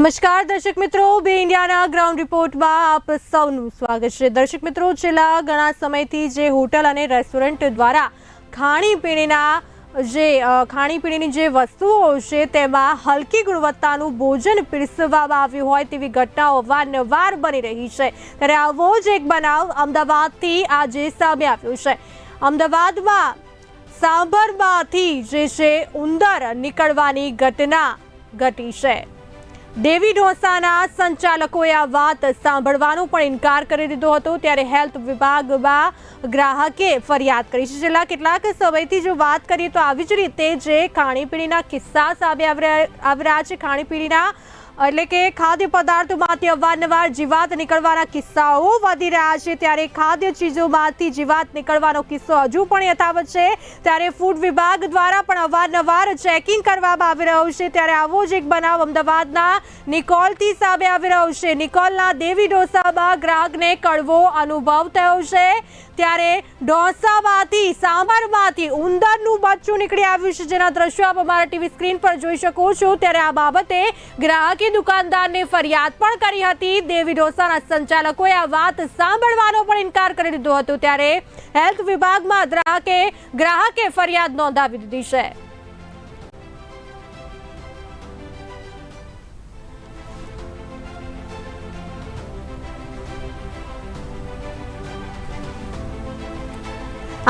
નમસ્કાર, દર્શક મિત્રો. બે ઇન્ડિયાના ગ્રાઉન્ડ રિપોર્ટમાં આપ સૌનું સ્વાગત છે. દર્શક મિત્રો, છેલ્લા ઘણા સમયથી જે હોટલ અને રેસ્ટોરન્ટ દ્વારા ખાણીપીણીના જે ખાણીપીણીની જે વસ્તુઓ છે, તેમાં હલકી ગુણવત્તાનું ભોજન પીરસવામાં આવ્યું હોય તેવી ઘટનાઓ વારંવાર બની રહી છે. ત્યારે આવો જ એક બનાવ અમદાવાદથી આજે સામે આવ્યો છે. અમદાવાદમાં સાંભરમાંથી જે છે, ઉંદર નીકળવાની ઘટના ઘટી છે. દેવી ઢોસાના સંચાલકોએ આ વાત સાંભળવાનો પણ ઇનકાર કરી દીધો હતો. ત્યારે હેલ્થ વિભાગમાં ગ્રાહકે ફરિયાદ કરી છે. છેલ્લા કેટલાક સમયથી જો વાત કરીએ તો આવી જ રીતે જે ખાણીપીણીના કિસ્સા સામે આવી રહ્યા છે. ખાણીપીણીના એટલે કે ખાદ્ય પદાર્થોમાંથી અવારનવાર જીવાત નીકળવાના કિસ્સાઓ વધી રહ્યા છે. ત્યારે ખાદ્ય ચીજોમાંથી જીવાત નીકળવાનો કિસ્સો હજુ પણ યથાવત છે. ત્યારે ફૂડ વિભાગ દ્વારા પણ અવારનવાર ચેકિંગ કરવામાં આવી રહ્યું છે. ત્યારે આવો જ એક બનાવ અમદાવાદના નિકોલથી સામે આવી રહ્યો છે. નિકોલના દેવી ઢોસામાં ગ્રાહકને કડવો અનુભવ થયો છે. ત્યારે ઢોસામાંથી, સાંભારમાંથી ઉંદરનું બચ્ચું નીકળી આવ્યું છે. જેના દ્રશ્યો આપ અમારા ટીવી સ્ક્રીન પર જોઈ શકો છો. ત્યારે આ બાબતે ગ્રાહકે દુકાનદારને ફરિયાદ પણ કરી હતી. દેવી ઢોસાના સંચાલકોએ આ વાત સાંભળવાનો પણ ઇનકાર કરી દીધો હતો. ત્યારે હેલ્થ વિભાગમાં ગ્રાહકે ગ્રાહકે ફરિયાદ નોંધાવી દીધી છે.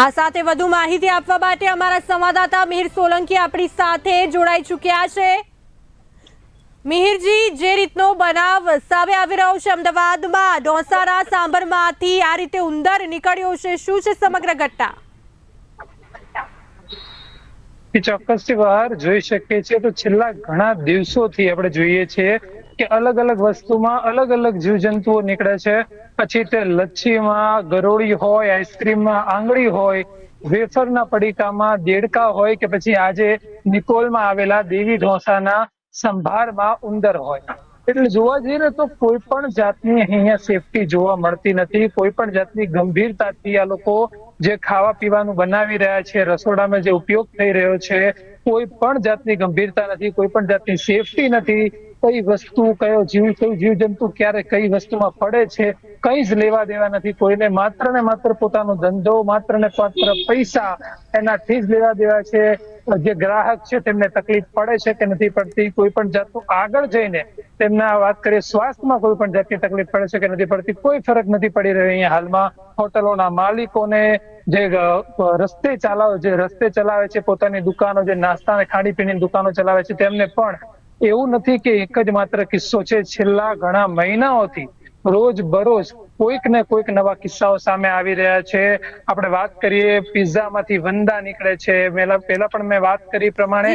આ સાથે વધુ માહિતી આપવા માટે અમારા સંવાદદાતા મિહિર સોલંકી આપણી સાથે જોડાઈ ચૂક્યા છે. મિહિરજી, જે રીતનો બનાવ સામે આવી રહ્યો છે અમદાવાદમાં ઢોસાના સાંભરમાંથી આ રીતે ઉંદર નીકળ્યો છે, શું છે સમગ્ર ઘટના? ચોક્કસ ચોક્કસથી બહાર જોઈ શકીએ છીએ તો છેલ્લા ઘણા દિવસોથી આપણે જોઈએ છીએ કે અલગ અલગ વસ્તુમાં અલગ અલગ જીવજંતુઓ નીકળે છે. પછી તે લચ્છીમાં ગરોળી હોય, આઈસ્ક્રીમમાં આંગળી હોય, વેફરના પડીકામાં દેડકા હોય કે પછી આજે નિકોલમાં આવેલા દેવી ઢોસાના સંભારમાં ઉંદર હોય. એટલે જોવા જઈએ ને તો કોઈ પણ જાતની અહીંયા સેફટી જોવા મળતી નથી. કોઈ પણ જાતની ગંભીરતાથી આ લોકો જે ખાવા પીવાનું બનાવી રહ્યા છે, રસોડામાં જે ઉપયોગ થઈ રહ્યો છે, કોઈ પણ જાતની ગંભીરતા નથી, કોઈ પણ જાતની સેફટી નથી. કઈ વસ્તુ, કયો જીવ કયું જીવજંતુ ક્યારે કઈ વસ્તુમાં પડે છે, કઈ જ લેવા દેવા નથી. કોઈને માત્ર ને માત્ર પોતાનો ધંધો, માત્ર ને માત્ર પૈસા એનાથી જ લેવા દેવા છે. જે ગ્રાહક છે, તેમને તકલીફ પડે છે કે નથી પડતી, કોઈ પણ જાતનું આગળ જઈને તેમના વાત કરીએ, સ્વાસ્થ્યમાં કોઈ પણ જાતની તકલીફ પડે છે કે નથી પડતી, કોઈ ફરક નથી પડી રહ્યો અહીંયા હાલમાં. હોટલોના માલિકોને જે રસ્તે ચલાવે, જે રસ્તે ચલાવે છે, પોતાની દુકાનો, જે નાસ્તા અને ખાણીપીણીની દુકાનો ચલાવે છે, તેમને પણ એવું નથી કે એક જ માત્ર કિસ્સો છે. છેલ્લા ઘણા મહિનાઓથી રોજ બરોજ કોઈક ને કોઈક નવા કિસ્સાઓ સામે આવી રહ્યા છે. આપણે વાત કરીએ પિઝામાંથી વંદા નીકળે છે. પહેલા પણ મેં વાત કરી પ્રમાણે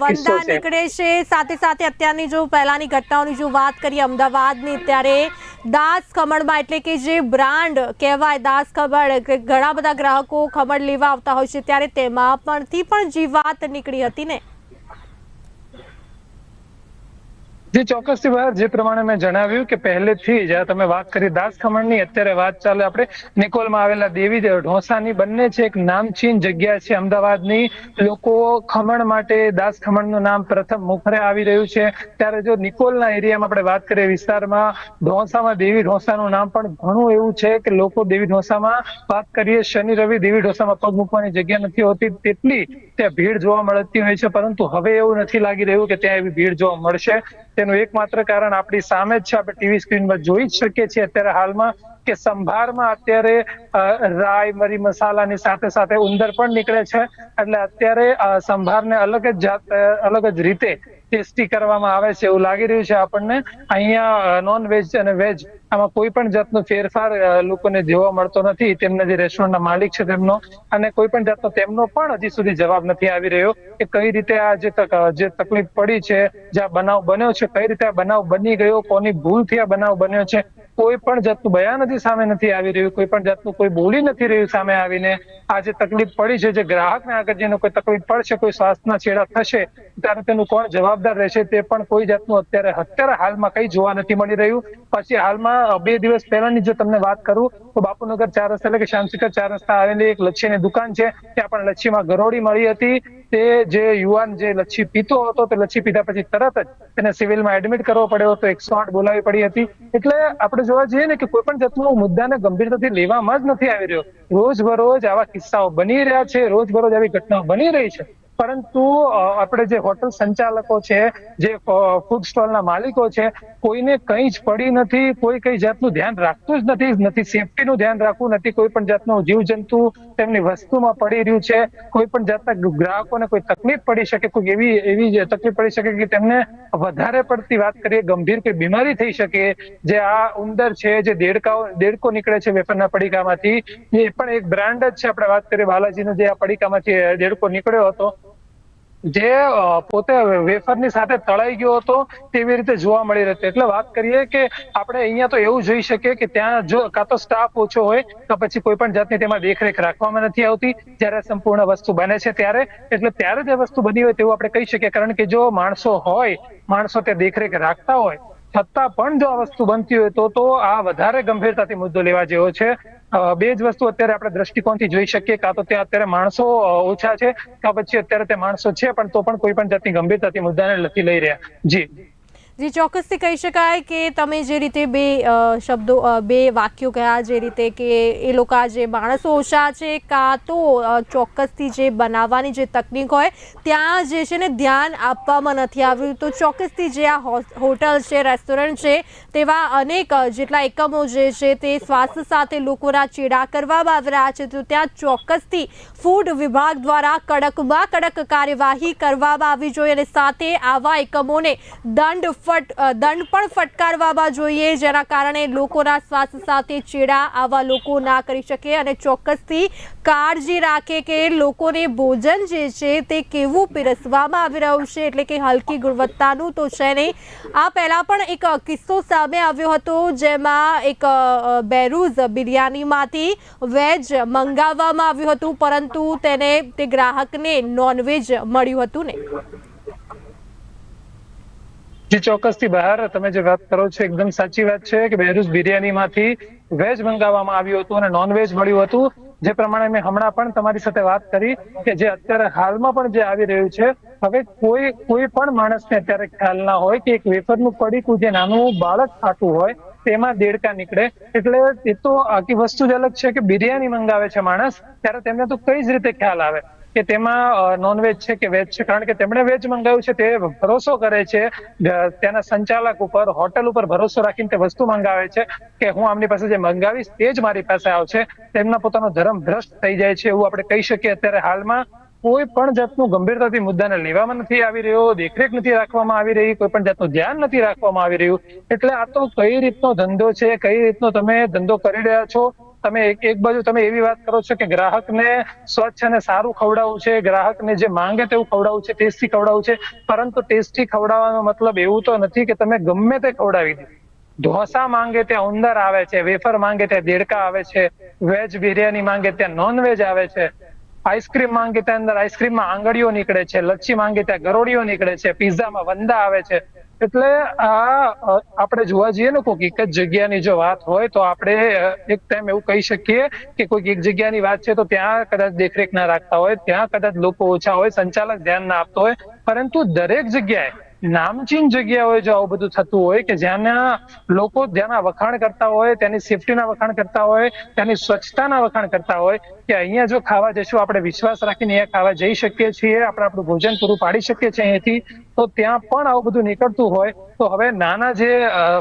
વંદા નીકળે છે. સાથે સાથે અત્યારની જો પહેલાની ઘટનાઓની જો વાત કરીએ અમદાવાદની ત્યારે દાસ ખમણમાં એટલે કે જે બ્રાન્ડ કહેવાય દાસ ખમણ ઘણા બધા ગ્રાહકો ખમણ લેવા આવતા હોય છે ત્યારે તેમાં પણથી પણ જીવાત નીકળી હતી ને જે ચોક્કસથી બહાર જે પ્રમાણે મેં જણાવ્યું કે પહેલેથી જ તમે વાત કરી દાસ ખમણની, અત્યારે વાત ચાલે આપણે નિકોલમાં આવેલા દેવી ઢોસાની. બંને છે એક નામચીન જગ્યા છે અમદાવાદની. લોકો ખમણ માટે દાસ ખમણનું નામ પ્રથમ મુખરે આવી રહ્યું છે. ત્યારે જો નિકોલના એરિયામાં આપણે વાત કરીએ વિસ્તારમાં, ઢોસામાં દેવી ઢોસાનું નામ પણ ઘણું એવું છે કે લોકો દેવી ઢોસામાં વાત કરીએ. શનિ રવિ દેવી ઢોસામાં પગ મૂકવાની જગ્યા નથી હોતી. તેટલી ત્યાં ભીડ જોવા મળતી હોય છે, પરંતુ હવે એવું નથી લાગી રહ્યું કે ત્યાં એવી ભીડ જોવા મળશે. તેનું એકમાત્ર કારણ આપણી સામે જ છે, આપણે ટીવી સ્ક્રીનમાં જોઈ જ શકીએ છીએ અત્યારે હાલમાં કે સંભારમાં અત્યારે રાઈ, મરી મસાલાની સાથે સાથે ઉંદર પણ નીકળે છે. એટલે અત્યારે સંભારને અલગ જ જાત અલગ જ રીતે ટેસ્ટી કરવામાં આવે છે એવું લાગી રહ્યું છે આપણને. અહીંયા નોન વેજ અને વેજ આમાં કોઈ પણ જાતનો ફેરફાર લોકોને જોવા મળતો નથી. તેમના જે રેસ્ટોરન્ટના માલિક છે તેમનો અને કોઈ પણ જાતનો તેમનો પણ હજી સુધી જવાબ નથી આવી રહ્યો કે કઈ રીતે આ જે જે તકલીફ પડી છે, જે આ બનાવ બન્યો છે, કઈ રીતે આ બનાવ બની ગયો, કોની ભૂલથી આ બનાવ બન્યો છે, કોઈ પણ જાતનું બયાન નથી સામે નથી આવી રહ્યું. કોઈ પણ જાતનું કોઈ બોલી નથી રહ્યું સામે આવીને. આ જે તકલીફ પડી છે, જે ગ્રાહકને આગળ જેનો કોઈ તકલીફ પડશે, કોઈ સ્વાસ્થ્યના છેડા થશે, ત્યારે તેનું કોણ જવાબદાર રહેશે, તે પણ કોઈ જાતનું અત્યારે અત્યારે હાલમાં કઈ જોવા નથી મળી રહ્યું. પછી હાલમાં બે દિવસ પહેલાની જો તમને વાત કરું, તો બાપુનગર ચાર રસ્તા એટલે કે શ્યામશિખર ચાર રસ્તા આવેલી એક લચ્છીની દુકાન છે. ત્યાં પણ લચ્છીમાં ગરોળી મળી હતી. તે જે યુવાન જે લચ્છી પીતો હતો, તે લચ્છી પીધા પછી તરત જ તેને સિવિલમાં એડમિટ કરવો પડ્યો હતો. એકસો આઠ બોલાવી પડી હતી. એટલે આપણે જોવા જઈએ ને કે કોઈ પણ જાતનો મુદ્દાને ગંભીરતાથી લેવામાં જ નથી આવી રહ્યો. રોજ બરોજ આવા કિસ્સાઓ બની રહ્યા છે. રોજ બરોજ આવી ઘટનાઓ બની રહી છે. પરંતુ આપણે જે હોટલ સંચાલકો છે, જે ફૂડ સ્ટોલના માલિકો છે, કોઈને કંઈ જ પડી નથી, કોઈ કઈ જાતનું ધ્યાન રાખતું જ નથી નથી સેફટીનું ધ્યાન રાખવું, નથી કોઈ પણ જાતનું જીવજંતુ તેમની વસ્તુમાં પડી રહ્યું છે, કોઈ પણ જાતના ગ્રાહકોને કોઈ તકલીફ પડી શકે, કોઈ એવી એવી તકલીફ પડી શકે કે તેમને વધારે પડતી વાત કરીએ, ગંભીર કોઈ બીમારી થઈ શકે, જે આ ઉંદર છે, જે દેડકાઓ, દેડકો નીકળે છે વેફરના પડીકામાંથી, એ પણ એક બ્રાન્ડ જ છે, આપણે વાત કરીએ, બાલાજીનો જે આ પડીકામાંથી દેડકો નીકળ્યો હતો જે પોતે વેફરની સાથે તળાઈ ગયો હતો તેવી રીતે જોવા મળી રહ્યું એટલે વાત કરીએ કે આપણે અહીંયા તો એવું જોઈ શકીએ કે ત્યાં જો કાં તો સ્ટાફ ઓછો હોય, તો પછી કોઈ પણ જાતની તેમાં દેખરેખ રાખવામાં નથી આવતી. જ્યારે સંપૂર્ણ વસ્તુ બને છે ત્યારે, એટલે ત્યારે જે વસ્તુ બની હોય તેવું આપણે કહી શકીએ. કારણ કે જો માણસો હોય, માણસો તે દેખરેખ રાખતા હોય, છતાં પણ જો આ વસ્તુ બનતી હોય તો તો આ વધારે ગંભીરતાથી મુદ્દો લેવા જેવો છે. બે જ વસ્તુ અત્યારે આપણે દ્રષ્ટિકોણથી જોઈ શકીએ કાં તો ત્યાં અત્યારે માણસો ઓછા છે કાં પછી અત્યારે તે માણસો છે, પણ તો પણ કોઈ પણ જાતની ગંભીરતાથી મુદ્દાને નથી લઈ રહ્યા. જી. જી ચોક્કસથી કહી શકાય કે તમે જે રીતે બે શબ્દો બે વાક્યો કહ્યા, જે રીતે કે એ લોકો જે માણસો ઓછા છે કાં તો ચોક્કસથી જે બનાવવાની જે તકનીક હોય, ત્યાં જે છે ને ધ્યાન આપવામાં નથી આવ્યું. તો ચોક્કસથી જે આ હોટલ છે, રેસ્ટોરન્ટ છે, તેવા અનેક જેટલા એકમો જે છે તે સ્વાસ્થ્ય સાથે લોકોના ચેડા કરવામાં આવી રહ્યા છે. તો ત્યાં ચોક્કસથી ફૂડ વિભાગ દ્વારા કડકમાં કડક કાર્યવાહી કરવામાં આવવી જોઈએ અને સાથે આવા એકમોને દંડ ફટ દંડ પણ ફટકારવામાં જોઈએ, જેના કારણે લોકોના સ્વાસ્થ્ય સાથે ચેડા આવા લોકો ના કરી શકે અને ચોક્કસથી કાળજી રાખે કે લોકોને ભોજન જે છે તે કેવું પીરસવામાં આવી રહ્યું છે, એટલે કે હલકી ગુણવત્તાનું તો છે નહીં. આ પહેલાં પણ એક કિસ્સો સામે આવ્યો હતો, જેમાં એક બેરૂઝ બિરયાનીમાંથી વેજ મંગાવવામાં આવ્યું હતું, પરંતુ તેને તે ગ્રાહકને નોનવેજ મળ્યું હતું ને. જી, ચોક્કસથી બહાર. તમે જે વાત કરો છો, એકદમ સાચી વાત છે કે બહેરૂઝ બિરયાનીમાંથી વેજ મંગાવવામાં આવ્યું હતું અને નોન વેજ મળ્યું હતું. જે પ્રમાણે મેં હમણાં પણ તમારી સાથે વાત કરી કે જે અત્યારે હાલમાં પણ જે આવી રહ્યું છે, હવે કોઈ કોઈ પણ માણસને અત્યારે ખ્યાલ ના હોય કે એક વેફરનું પડીકું જે નાનું બાળક ખાતું હોય, તેમાં દેડકા નીકળે. એટલે એ તો આખી વસ્તુ જ અલગ છે કે બિરયાની મંગાવે છે માણસ, ત્યારે તેમને તો કઈ જ રીતે ખ્યાલ આવે. કે તેમાં નોનવેજ છે કે વેજ છે? કારણ કે તેમણે વેજ મંગાવ્યું છે, તે ભરોસો કરે છે. તેના સંચાલક ઉપર હોટલ ઉપર ભરોસો રાખીને તે વસ્તુ મંગાવે છે કે હું આમની પાસે જે મંગાવીશ, તે જ મારી પાસે આવશે. તેમના પોતાનો ધર્મ ભ્રષ્ટ થઈ જાય છે એવું આપણે કહી શકીએ અત્યારે હાલમાં. કોઈ પણ જાતનું ગંભીરતાથી મુદ્દાને લેવામાં નથી આવી રહ્યો, દેખરેખ નથી રાખવામાં આવી રહી, કોઈ પણ જાતનું ધ્યાન નથી રાખવામાં આવી રહ્યું. એટલે આ તો કઈ રીતનો ધંધો છે, કઈ રીતનો તમે ધંધો કરી રહ્યા છો? તમે એક બાજુ તમે એવી વાત કરો છો કે ગ્રાહકને સ્વચ્છ અને સારું ખવડાવવું છે, ગ્રાહકને જે માંગે તેવું ખવડાવવું છે, ટેસ્ટી ખવડાવવું છે, પરંતુ ટેસ્ટી ખવડાવવાનો મતલબ એવું તો નથી કે તમે ગમે તે ખવડાવી દો. ઢોસા માંગે ત્યાં ઉંદર આવે છે, વેફર માંગે ત્યાં દેડકા આવે છે, વેજ બિરયાની માંગે ત્યાં નોન વેજ આવે છે, આઈસ્ક્રીમ માંગે ત્યાં અંદર આઈસ્ક્રીમમાં આંગળીઓ નીકળે છે, લચ્છી માંગે ત્યાં ગરોળીઓ નીકળે છે, પિઝામાં વંદા આવે છે. એટલે આ આપણે જોવા જઈએ ને કોઈક એક જ જગ્યાની જો વાત હોય તો આપણે એક ટાઈમ એવું કહી શકીએ કે કોઈક એક જગ્યાની વાત છે તો ત્યાં કદાચ દેખરેખ ના રાખતા હોય, ત્યાં કદાચ લોકો ઓછા હોય, સંચાલક ધ્યાન ના આપતો હોય. પરંતુ દરેક જગ્યાએ નામચીન જગ્યાઓએ જો આવું બધું થતું હોય કે જ્યાંના લોકો જ્યાંના વખાણ કરતા હોય તેની સેફટીના વખાણ કરતા હોય તેની સ્વચ્છતાના વખાણ કરતા હોય કે અહીંયા જો ખાવા જઈશું, આપણે વિશ્વાસ રાખીને અહીંયા ખાવા જઈ શકીએ છીએ, આપણે આપણું ભોજન પૂરું પાડી શકીએ છીએ અહીંથી તો ત્યાં પણ આવું બધું નીકળતું હોય. તો હવે નાના જે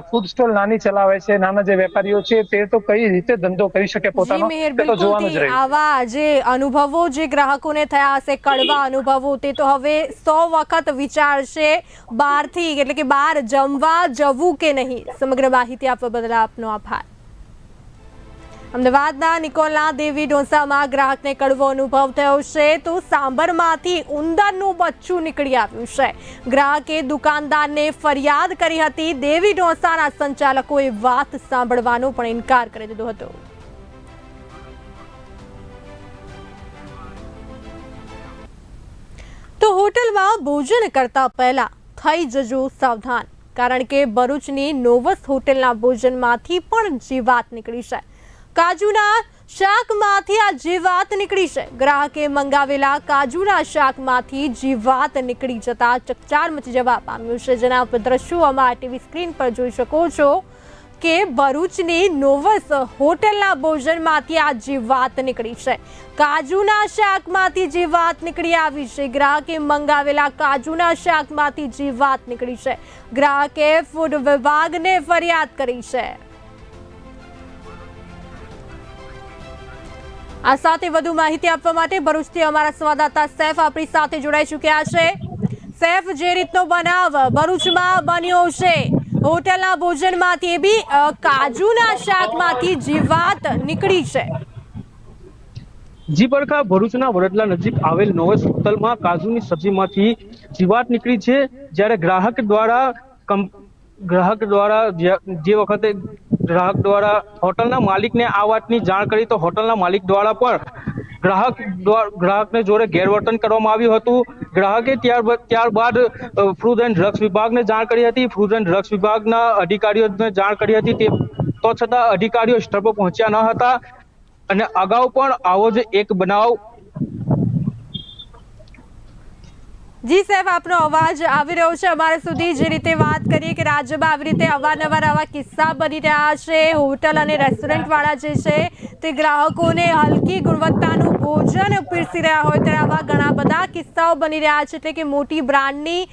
ફૂડ સ્ટોલ નાની ચલાવે છે નાના જે વેપારીઓ છે તે તો કઈ રીતે ધંધો કરી શકે પોતાનો? તે તો જોવાનું જ રહ્યું આવા જે અનુભવો જે ગ્રાહકોને થયા હશે કડવા અનુભવો તે તો હવે સો વખત વિચારશે બહારથી એટલે કે બહાર જમવા જવું કે નહીં? સમગ્ર માહિતી આપવા બદલ આપનો આભાર. અમદાવાદના નિકોલના દેવી ઢોસામાં ગ્રાહકને કડવો અનુભવ થયો છે તો સાંભરમાંથી ઉંદરનું બચ્ચું નીકળી આવ્યું છે. ગ્રાહકે દુકાનદારને ફરિયાદ કરી હતી. દેવી ઢોસાના સંચાલકોએ વાત સાંભળવાનો પણ ઇનકાર કરી દીધો હતો. તો હોટલમાં ભોજન કરતા પહેલા થઈ જજો સાવધાન, કારણ કે ભરૂચની નોવસ હોટલના ભોજનમાંથી પણ જીવાત નીકળી છે. કાજુના શાકમાંથી આ જીવાત નીકળી છે. ગ્રાહકે મંગાવેલા કાજુના શાકમાંથી જીવાત નીકળી જતા ચકચાર મચી જવા પામ્યું છે. જેના ઉપર દ્રશ્યો અમારા ટીવી સ્ક્રીન પર જોઈ શકો છો કે ભરૂચની નોવસ હોટલના ભોજનમાંથી આ જીવાત નીકળી છે. કાજુના શાકમાંથી જીવાત નીકળી આવી છે. ગ્રાહકે મંગાવેલા કાજુના શાકમાંથી જીવાત નીકળી છે. ગ્રાહકે ફૂડ વિભાગને ફરિયાદ કરી છે. આ સાથે વધુ માહિતી આપવા માટે ભરૂચથી અમારા સંવાદદાતા સૈફ આપણી સાથે જોડાઈ ચૂક્યા છે. સૈફ, જે રીતનો બનાવ ભરૂચમાં બન્યો છે, હોટલના ભોજનમાંથી બી કાજુના શાકમાંથી જીવાત નીકળી છે. જી પડખા ભરૂચના વડોદરા નજીક આવેલ નોવેસ હોટલમાં કાજુની સબ્જીમાંથી જીવાત નીકળી છે, જ્યારે ગ્રાહક દ્વારા ગ્રાહક દ્વારા જે વખતે ગ્રાહક દ્વારા હોટલના માલિકને આ વાતની જાણ કરી, તો હોટલના માલિક દ્વારા પણ ગ્રાહક ગ્રાહકને જોડે ગેરવર્તન કરવામાં આવ્યું હતું. ગ્રાહકે ત્યારબાદ ત્યારબાદ ફૂડ એન્ડ ડ્રગ્સ વિભાગને જાણ કરી હતી. ફૂડ એન્ડ ડ્રગ્સ વિભાગના અધિકારીઓને જાણ કરી હતી. તે તો છતાં અધિકારીઓ સ્થળ પર પહોંચ્યા ન હતા. અને અગાઉ પણ આવો જ એક બનાવ જી સાહેબ, આપનો અવાજ આવી રહ્યો છે. અમારા સુધી જે રીતે વાત કરીએ કે રાજ્યમાં આવી રીતે અવારનવાર આવા કિસ્સા બની રહ્યા છે, હોટલ અને રેસ્ટોરન્ટવાળા જે છે, તે ગ્રાહકોને હલકી ગુણવત્તાનું ભોજન પીરસી રહ્યા હોય ત્યારે આવા ઘણા બધા કિસ્સાઓ બની રહ્યા છે. એટલે કે મોટી બ્રાન્ડની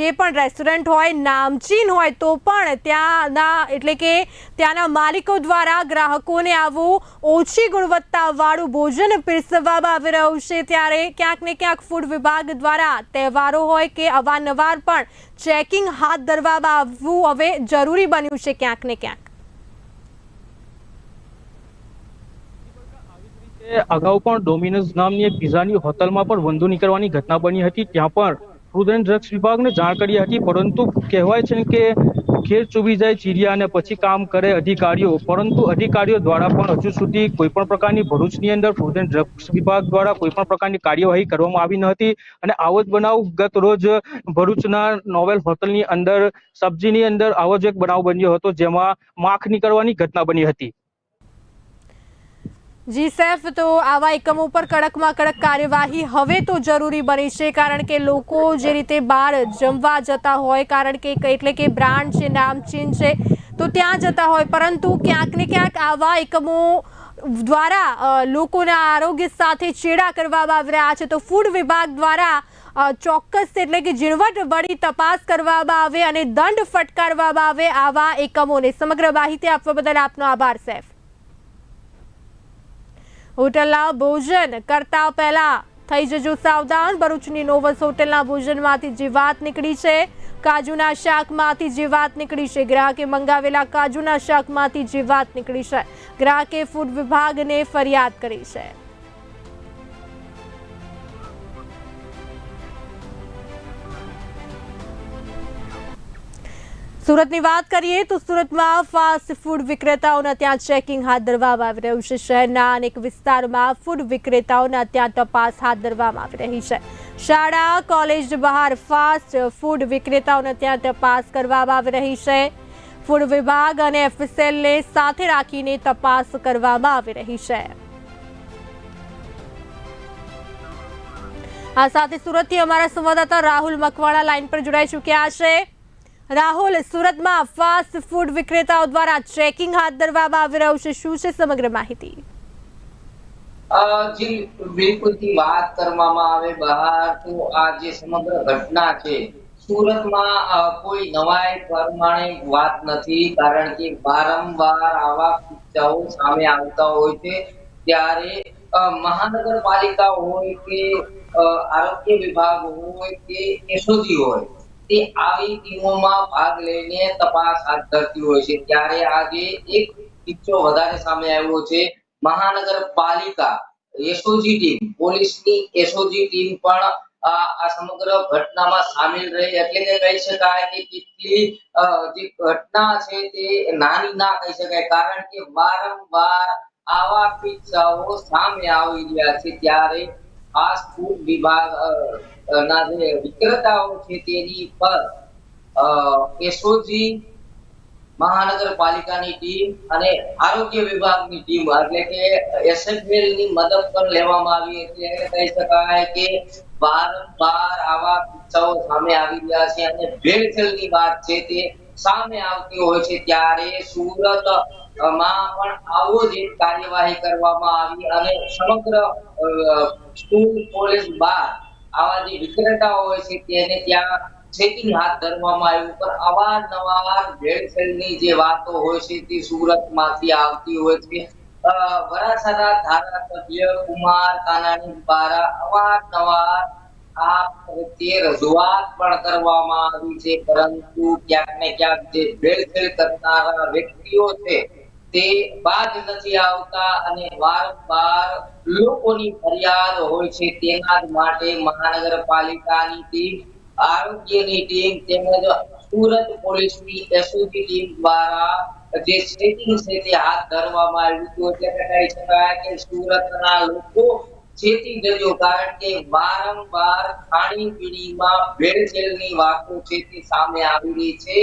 જે પણ રેસ્ટોરન્ટ હોય, નામચીન હોય, તો પણ ત્યાંના, એટલે કે ત્યાંના માલિકો દ્વારા ગ્રાહકોને આવું ઓછી ગુણવત્તાવાળું ભોજન પીરસવામાં આવી રહ્યું છે. ત્યારે ક્યાંક ને ક્યાંક ફૂડ વિભાગ દ્વારા તહેવારો હોય કે અવારનવાર પણ ચેકિંગ હાથ ધરવામાં આવવું હવે જરૂરી બન્યું છે ક્યાંક ને ક્યાંક. અગાઉ પણ ડોમિનોઝ નામની એક પિઝાની હોટલમાં પણ વંધુ નીકળવાની ઘટના બની હતી. ત્યાં પણ ફૂડ એન્ડ ડ્રગ્સ વિભાગને જાણ કરી હતી, પરંતુ કહેવાય છે કે ખેર ચૂબી જાય ચીરિયા અને પછી કામ કરે અધિકારીઓ. પરંતુ અધિકારીઓ દ્વારા પણ હજુ સુધી કોઈ પણ પ્રકારની ભરૂચની અંદર ફૂડ એન્ડ ડ્રગ્સ વિભાગ દ્વારા કોઈ પણ પ્રકારની કાર્યવાહી કરવામાં આવી ન હતી. અને આવો જ બનાવ ગત રોજ ભરૂચના નોવેલ હોટલની અંદર, સબ્જીની અંદર આવો જ એક બનાવ બન્યો હતો, જેમાં માખ નીકળવાની ઘટના બની હતી. જી સેફ, તો આવા એકમો પર કડકમાં કડક કાર્યવાહી હવે તો જરૂરી બની છે, કારણ કે લોકો જે રીતે બહાર જમવા જતા હોય, કારણ કે ક- એટલે કે બ્રાન્ડ છે નામચીન છે, તો ત્યાં જતા હોય. પરંતુ ક્યાંક ને ક્યાંક આવા એકમો દ્વારા લોકોના આરોગ્ય સાથે ચેડા કરવામાં આવી રહ્યા છે. તો ફૂડ વિભાગ દ્વારા ચોક્કસ એટલે કે ઝીણવટ વળી તપાસ કરવામાં આવે અને દંડ ફટકારવામાં આવે આવા એકમોને. સમગ્ર માહિતી આપવા બદલ આપનો આભાર, સેફ. હોટલના ભોજન કરતા પહેલા થઈ જજો સાવધાન. ભરૂચની નોવસ હોટલના ભોજનમાંથી જીવાત નીકળી છે, કાજુના શાકમાંથી જીવાત નીકળી છે, ગ્રાહકે મંગાવેલા કાજુના શાકમાંથી જીવાત નીકળી છે, ગ્રાહકે ફૂડ વિભાગને ફરિયાદ કરી છે. સુરતની વાત કરીએ તો સુરતમાં ફાસ્ટ ફૂડ વિક્રેતાઓના ત્યાં ચેકિંગ હાથ ધરવામાં આવી રહ્યું છે. શહેરના અનેક વિસ્તારમાં ફૂડ વિક્રેતાઓના ત્યાં તપાસ હાથ ધરવામાં આવી રહી છે. શાળા, કોલેજ બહાર ફાસ્ટ ફૂડ વિક્રેતાઓના ત્યાં તપાસ કરવામાં આવી રહી છે. ફૂડ વિભાગ અને એફએસએલને સાથે રાખીને તપાસ કરવામાં આવી રહી છે. આ સાથે સુરતથી અમારા સંવાદદાતા રાહુલ મકવાણા લાઈન પર જોડાઈ ચૂક્યા છે. રાહુલ, સુરતમાં ફાસ્ટ ફૂડ વિક્રેતાઓ દ્વારા ચેકિંગ હાથ ધરવામાં આવી રહ્યું છે. શું છે સમગ્ર માહિતી? વાત નથી, કારણ કે વારંવાર આવા સામે આવતા હોય છે. ત્યારે મહાનગરપાલિકા હોય કે આરોગ્ય વિભાગ હોય કે, એસઓજી હોય તે આવી ટીમોમાં ભાગ લઈને તપાસ હાથ ધરતી હોય છે. ત્યારે આજે એક કિસ્સો વધારે સામે આવ્યો છે. મહાનગરપાલિકા, એસઓજી ટીમ, પોલીસની એસઓજી ટીમ પણ આ સમગ્ર ઘટનામાં સામેલ રહી. એટલે કે કહી શકાય કે કેટલી જે ઘટના છે તે નાની ના કહી શકાય. કારણ કે વારંવાર આવા કિસ્સાઓ સામે આવી રહ્યા છે. ત્યારે ફાસ્ટ ફૂડ વિભાગ ના જે વિક્રેતાઓ છે તેની પર એસઓજી મહાનગરપાલિકાની ટીમ અને આરોગ્ય વિભાગની ટીમ એટલે કે એસએફએલની મદદ પણ લેવામાં આવી એટલે કહી શકાય કે વારંવાર આવા કિસ્સાઓ સામે આવી રહ્યા છે અને ભેળસેળની વાત છે તે સામે આવતી હોય છે ત્યારે સુરત માં પણ આવો જ કાર્યવાહી કરવામાં આવી અને સમગ્ર સ્કૂલ કોલેજ બાર આવા જે વિક્રેતાઓ હોય છે તેને ત્યાં ચેકિંગ હાથ ધરવામાં આવ્યું. પણ અવારનવાર ભેળસેળની જે વાતો હોય છે તે સુરતમાંથી આવતી હોય છે. વરાછાના ધારાસભ્ય કુમાર કાનાણી દ્વારા અવારનવાર આ પ્રત્યે રજૂઆત પણ કરવામાં આવી છે. પરંતુ ક્યાંક ને ક્યાંક જે ભેળસેળ કરનારા વ્યક્તિઓ છે તે બાદ નથી આવતા અને વારંવાર લોકોની ફરિયાદ હોય છે તેના જ માટે મહાનગરપાલિકાની ટીમ, આરોગ્યની ટીમ તેમજ સુરત પોલીસની એસઓજી ટીમ દ્વારા જે ચેકિંગ છે તે હાથ ધરવામાં આવ્યું હતું. એટલે કહી શકાય કે સુરતના લોકો ચેતી જજો કારણ કે વારંવાર ખાણીપીણીમાં ભેળસેળની વાતો છે તે સામે આવી રહી છે.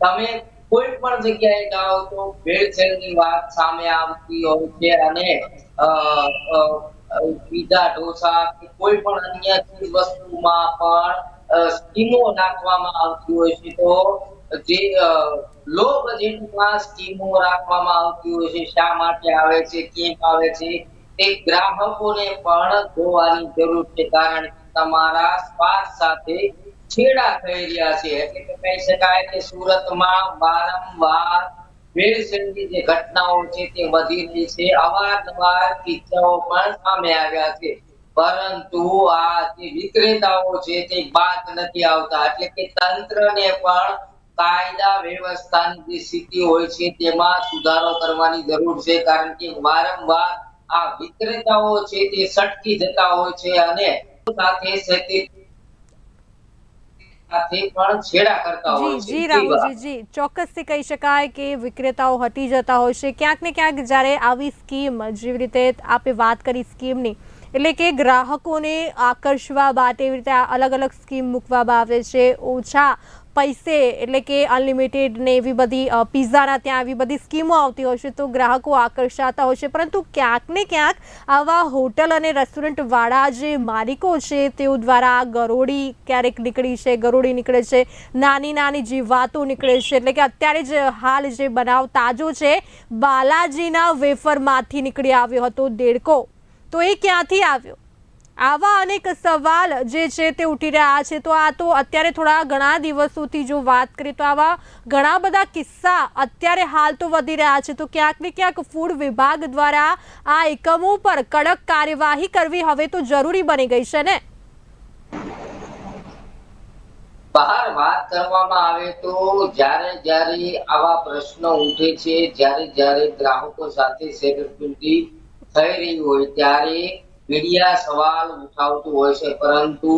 તમે કોઈ પણ જગ્યાએ જાઓ તો ભેળસેળની વાત સામે આવતી હોય છે અને પીઝા, ઢોસા કે કોઈ પણ અન્ય ચીજ વસ્તુમાં પણ સ્કીમો નાખવામાં આવતી હોય છે તો જે લો બજેટમાં સ્કીમો રાખવામાં આવતી હોય છે, શા માટે આવે છે, કેમ આવે છે, તે ગ્રાહકોને પણ જોવાની જરૂર છે. કારણ કે તમારા સ્વાદ સાથે છેડા થઈ રહ્યા છે. એટલે કે કહી શકાય કે સુરતમાં વારંવાર ભેળસેળની જે ઘટનાઓ છે તે વધી રહી છે. અવારનવાર કિસ્સાઓ પણ સામે આવ્યા છે. પરંતુ આ જે વિક્રેતાઓ છે તે બાદ નથી આવતા. એટલે કે તંત્રને પણ કાયદા વ્યવસ્થાની જે સ્થિતિ હોય છે તેમાં સુધારો કરવાની જરૂર છે. કારણ કે વારંવાર આ વિક્રેતાઓ છે તે સટકી જતા હોય છે અને સાથે સાથે સાથે પણ છેડા કરતા હોય જી જી રાહુલજી જી. ચોક્કસથી કહી શકાય કે વિક્રેતાઓ હટી જતા હોય છે. ક્યાંક ને ક્યાંક જ્યારે આવી સ્કીમ જેવી રીતે આપે વાત કરી સ્કીમની એટલે કે ગ્રાહકોને આકર્ષવા માટે એવી રીતે અલગ અલગ સ્કીમ મૂકવામાં આવે છે ઓછા પૈસે એટલે કે અનલિમિટેડ ને એવી બધી પિઝાના ત્યાં એવી બધી સ્કીમો આવતી હોય છે તો ગ્રાહકો આકર્ષાતા હોય છે. પરંતુ ક્યાંક ને ક્યાંક આવા હોટલ અને રેસ્ટોરન્ટવાળા જે માલિકો છે તેઓ દ્વારા ગરોળી ક્યારેક નીકળી છે, ગરોળી નીકળે છે, નાની નાની જે વાતો નીકળે છે. એટલે કે અત્યારે જ હાલ જે બનાવ તાજો છે, બાલાજીના વેફરમાંથી નીકળી આવ્યો હતો દેડકો. તો એ ક્યાંથી આવ્યો? આવા અનેક સવાલ જે છે તે ઉઠી રહ્યા છે. તો આ તો અત્યારે થોડા ઘણા દિવસોથી જો વાત કરીએ તો આવા ઘણા બધા કિસ્સા અત્યારે હાલ તો વધી રહ્યા છે. તો ક્યાંક ને ક્યાંક ફૂડ વિભાગ દ્વારા આ એકમો પર કડક કાર્યવાહી કરવી હવે તો જરૂરી બની ગઈ છે ને? બહાર વાત કરવામાં આવે તો જ્યારે જ્યારે આવા પ્રશ્નો ઉઠે છે, જ્યારે જ્યારે ગ્રાહકો સાથે છેતરપિંડી થઈ રહી હોય, ત્યારે મીડિયા સવાલ ઉઠાવતું હોય છે. પરંતુ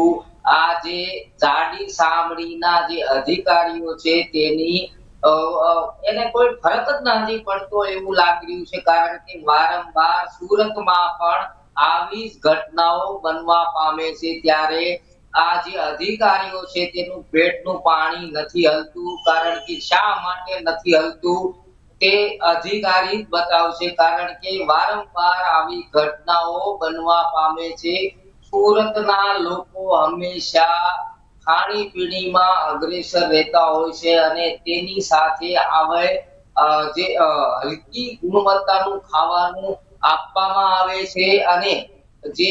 આ જે જાડી સામડીના જે અધિકારીઓ છે તેની એને કોઈ ફરક જ નથી પડતો એવું લાગી રહ્યું છે. કારણ કે વારંવાર સુરતમાં પણ આવી ઘટનાઓ બનવા પામે છે. ત્યારે આ જે અધિકારીઓ છે તેનું પેટનું પાણી નથી હલતું. કારણ કે શા માટે નથી હલતું? તે અધિકારી બતાવશે કારણ કે વારંવાર આવી ઘટનાઓ બનવા પામે છે. સુરતના લોકો હંમેશા ખાણીપીણીમાં અગ્રેસર રહેતા હોય છે અને તેની સાથે આવે જે હલકી ગુણવત્તાનું ખાવાનું આપવામાં આવે છે અને જે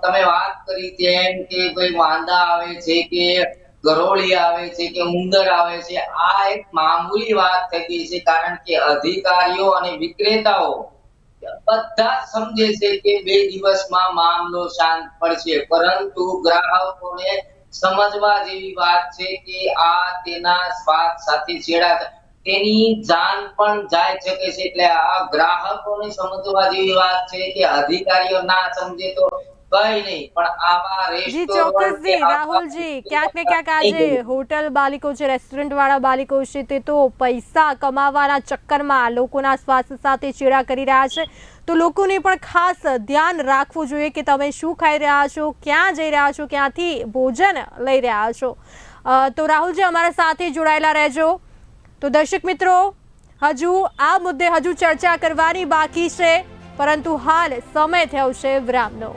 તમે વાત કરી તેમ કે ભાઈ વાંદા આવે છે કે ગરોળી આવે છે કે ઉંદર આવે છે, આ એક મામૂલી વાત થઈ ગઈ છે કારણ કે અધિકારીઓ અને વિક્રેતાઓ બધા સમજે છે કે બે દિવસમાં મામલો શાંત પડશે. પરંતુ ગ્રાહકોને સમજવા જેવી વાત છે કે આ તેના સ્વાદ સાથે છેડા તેની જાન પણ જાય શકે છે. એટલે આ ગ્રાહકોને સમજવા જેવી વાત છે કે અધિકારીઓ ના સમજે તો કઈ નહીં પણ આવા જી ચોક્કસજી રાહુલજી ક્યાંક ને ક્યાંક આજે હોટલ બાલિકો છે રેસ્ટોરન્ટ વાળા બાલિકો છે તે તો પૈસા કમાવાના ચક્કરમાં લોકોના સ્વાસ્થ્ય સાથે ચેડા કરી રહ્યા છે. તો લોકોને પણ ખાસ ધ્યાન રાખવું જોઈએ કે તમે શું ખાઈ રહ્યા છો ક્યાં જઈ રહ્યા છો ક્યાંથી ભોજન લઈ રહ્યા છો. તો રાહુલજી અમારા સાથે જોડાયેલા રહેજો. તો દર્શક મિત્રો હજુ આ મુદ્દે હજુ ચર્ચા કરવાની બાકી છે પરંતુ હાલ સમય થયો છે વિરામનો.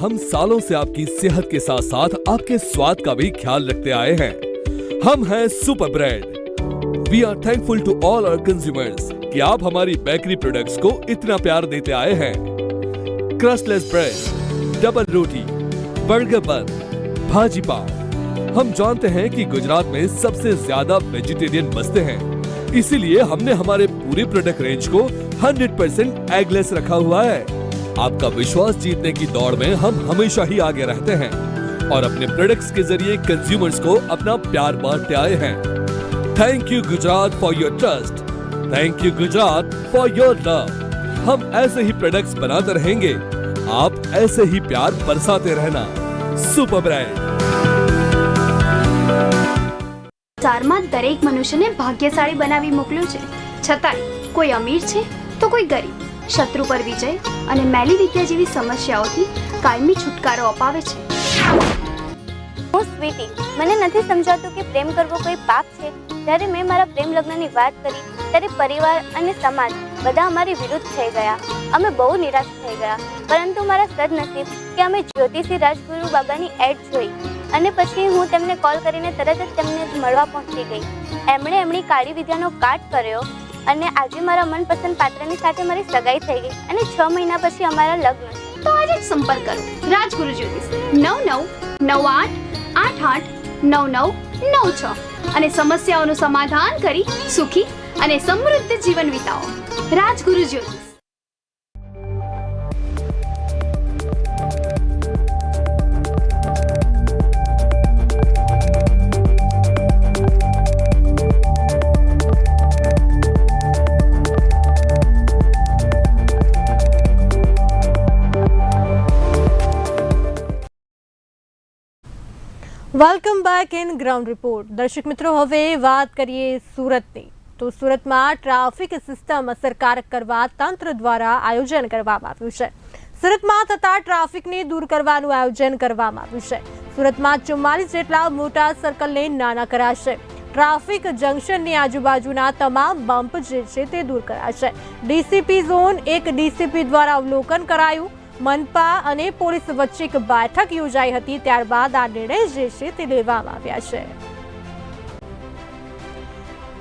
हम सालों से आपकी सेहत के साथ साथ आपके स्वाद का भी ख्याल रखते आए हैं। हम हैं super bread. We are thankful to all our consumers कि आप हमारी बेकरी प्रोडक्ट्स को इतना प्यार देते आए हैं। क्रस्टलेस ब्रेड डबल रोटी बर्गर बन भाजी पाव हम जानते हैं कि गुजरात में सबसे ज़्यादा वेजिटेरियन बसते हैं। इसीलिए हमने हमारे पूरे प्रोडक्ट रेंज को 100% एगलेस रखा हुआ है। आपका विश्वास जीतने की दौड़ में हम हमेशा ही आगे रहते हैं और अपने प्रोडक्ट्स के जरिए कंज्यूमर्स को अपना प्यार बांटते आए हैं thank you Gujarat for your trust thank you Gujarat for your love हम ऐसे ही प्रोडक्ट्स बनाते रहेंगे आप ऐसे ही प्यार बरसाते रहना सुपर ब्रांड સંસારમાં દરેક મનુષ્યને ભાગ્યશાળી બનાવી મોકલ્યું છે છતાંય કોઈ અમીર છે તો કોઈ ગરીબ શત્રુ પર વિજય અને મેલી વિદ્યા જેવી સમસ્યાઓથી કાયમી છુટકારો અપાવે છે. હું સ્વીટી. મને નથી સમજાતું કે પ્રેમ કરવો કોઈ પાપ છે? જ્યારે મેં મારા પ્રેમ લગ્નની વાત કરી, ત્યારે પરિવાર અને સમાજ બધા અમારી વિરુદ્ધ થઈ ગયા. અમે બહુ નિરાશ થઈ ગયા. પરંતુ મારા સદનસીબ કે અમે જ્યોતિષી રાજગુરુ બાબાની એડ જોઈ અને પછી હું તેમને કોલ કરીને તરત જ તેમને મળવા પહોંચી ગઈ. એમણે એમની કાળી વિદ્યાનો કાટ કર્યો અને આજે મારા મનપસંદ પાત્રની સાથે મારી સગાઈ થઈ ગઈ અને છ મહિના પછી અમારા લગ્ન. તો આજે જ સંપર્ક કરો. રાજગુરુ જ્યોતિષ નવ નવ નવ આઠ આઠ આઠ નવ નવ નવ છ. અને સમસ્યાઓનું સમાધાન કરી સુખી અને સમૃદ્ધ જીવન વિતાવો. Rajguru Jyotish welcome back in ground report દર્શક મિત્રો, હવે વાત કરીએ સુરતની. તો સુરતમાં ટ્રાફિક સિસ્ટમ અસરકારક કરવા તંત્ર દ્વારા આયોજન કરવામાં આવ્યું છે. સુરતમાં થતા ટ્રાફિકને દૂર કરવાનું આયોજન કરવામાં આવ્યું છે. સુરતમાં ચુમ્માલીસ જેટલા મોટા સર્કલને નાના કરાશે. ટ્રાફિક જંકશનની આજુબાજુના તમામ બમ્પ જે છે તે દૂર કરાશે. ડીસીપી ઝોન એક ડીસીપી દ્વારા અવલોકન કરાયું. મનપા અને પોલીસ વચ્ચે એક બેઠક યોજાઈ હતી, ત્યારબાદ આ નિર્ણય જે છે તે લેવામાં આવ્યા છે.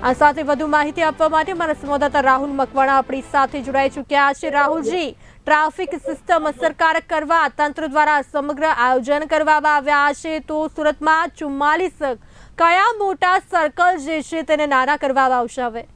આ સાથે વધુ માહિતી આપવા માટે મારા સંવાદદાતા રાહુલ મકવાણા આપણી સાથે જોડાઈ ચૂક્યા છે. રાહુલજી, ટ્રાફિક સિસ્ટમ અસરકારક કરવા તંત્ર દ્વારા સમગ્ર આયોજન કરવામાં આવ્યા છે, તો સુરતમાં ચુમ્માલીસ કયા મોટા સર્કલ જે છે તેને નાના કરવામાં આવશે હવે?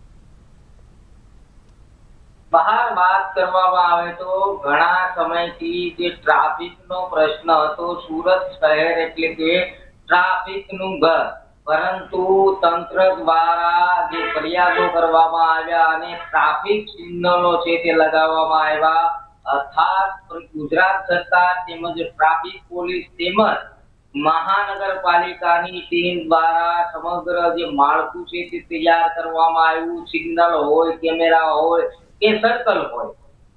બહાર વાત કરવામાં આવે તો ઘણા સમયથી જે ટ્રાફિક નો પ્રશ્ન હતો, સુરત શહેર એટલે કે ટ્રાફિકનું ઘર. પરંતુ તંત્ર દ્વારા જે ફરિયાદો કરવામાં આવ્યા અને ટ્રાફિક સિગ્નલો છે તે લગાવવામાં આવ્યા અર્થાત ગુજરાત સરકાર તેમજ ટ્રાફિક પોલીસ તેમજ મહાનગરપાલિકાની ટીમ દ્વારા સમગ્ર જે માળખું છે તે તૈયાર કરવામાં આવ્યું. સિગ્નલ હોય, કેમેરા હોય કે સર્કલ હોય,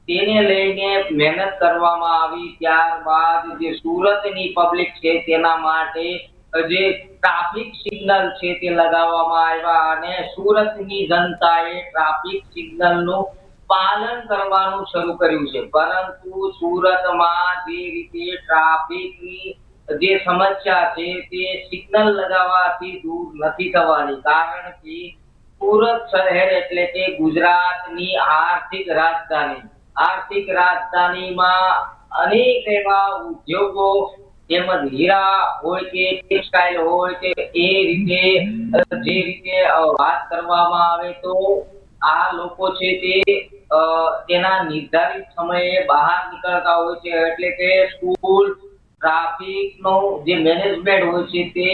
તેને લઈને મહેનત કરવામાં આવી ત્યારબાદ જે સુરતની પબ્લિક છે તેના માટે જે ટ્રાફિક સિગ્નલ છે તે લગાવવામાં આવ્યા અને સુરતની જનતાએ ટ્રાફિક સિગ્નલનું પાલન કરવાનું શરૂ કર્યું છે. પરંતુ સુરતમાં જે રીતે ટ્રાફિકની જે સમસ્યા છે તે સિગ્નલ લગાવવાથી દૂર નથી થવાની. કારણ કે સુરત શહેર એટલે કે ગુજરાતની આર્થિક રાજધાની. આર્થિક રાજધાનીમાં અનેક એવા ઉદ્યોગો તેમજ હીરા હોય કે ટેક્સટાઇલ હોય કે એ રીતે, જે રીતે વાત કરવામાં આવે તો આ લોકો છે તે તેના નિર્ધારિત સમયે બહાર નીકળતા હોય છે. એટલે કે સ્કૂલ ટ્રાફિક નો જે મેનેજમેન્ટ હોય છે તે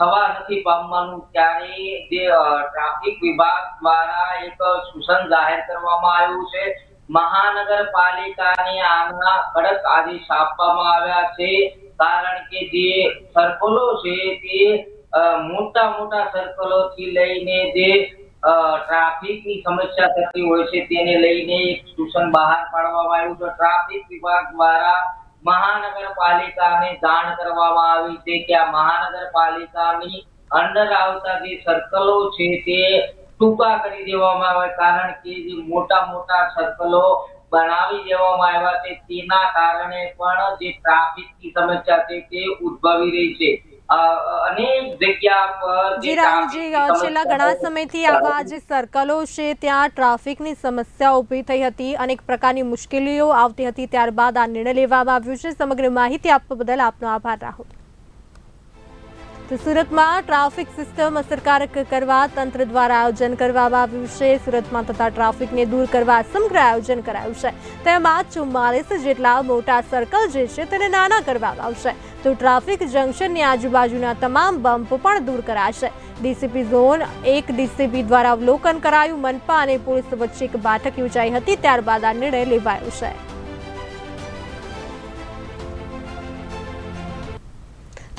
થવા પામવાનું ત્યારે જે ટ્રાફિક વિભાગ દ્વારા એક સૂચન જાહેર કરવામાં આવ્યું છે. મહાનગરપાલિકાને આના કડક આદેશ આપવામાં આવ્યા છે. કારણ કે જે સર્કલો છે તે મોટા મોટા સર્કલો થી લઈને જે ટ્રાફિક ટ્રાફિકની સમસ્યા થતી હોય છે તેને લઈને એક સૂચન બહાર પાડવામાં આવ્યું છે. ટ્રાફિક વિભાગ દ્વારા મહાનગરપાલિકાને દાન કરવામાં આવી છે કે આ મહાનગરપાલિકાની અંદર આવતા જે સર્કલો છે તે ટૂંકા કરી દેવામાં આવે, કારણ કે જે મોટા મોટા સર્કલો બનાવી દેવામાં આવ્યા છે, તેના કારણે પણ જે ટ્રાફિકની સમસ્યા છે તે ઉદ્ભવી રહી છે. અનેક જગ્યા પર રાહુલજી છેલ્લા ઘણા સમસ્યાઓ- સમયથી આવા જે સર્કલો છે ત્યાં ટ્રાફિકની સમસ્યા ઊભી થઈ હતી અનેક પ્રકારની મુશ્કેલીઓ આવતી હતી ત્યારબાદ આ નિર્ણય લેવામાં આવ્યો છે. સમગ્ર માહિતી આપવા બદલ આપનો આભાર રાહુલ. તો સુરતમાં ટ્રાફિક સિસ્ટમ અસરકારક કરવા તંત્ર દ્વારા આયોજન કરવામાં આવ્યું છે. સુરતમાં થતા ટ્રાફિકને દૂર કરવા સમગ્ર આયોજન કરાયું છે. તેમાં ચુમ્માલીસ જેટલા મોટા સર્કલ જે છે તેને નાના કરવામાં આવશે. તો ટ્રાફિક જંકશનની આજુબાજુના તમામ બમ્પ પણ દૂર કરાશે. ડીસીપી ઝોન એક ડીસીપી દ્વારા અવલોકન કરાયું. મનપા અને પોલીસ વચ્ચે એક બેઠક યોજાઈ હતી. ત્યારબાદ આ નિર્ણય લેવાયો છે.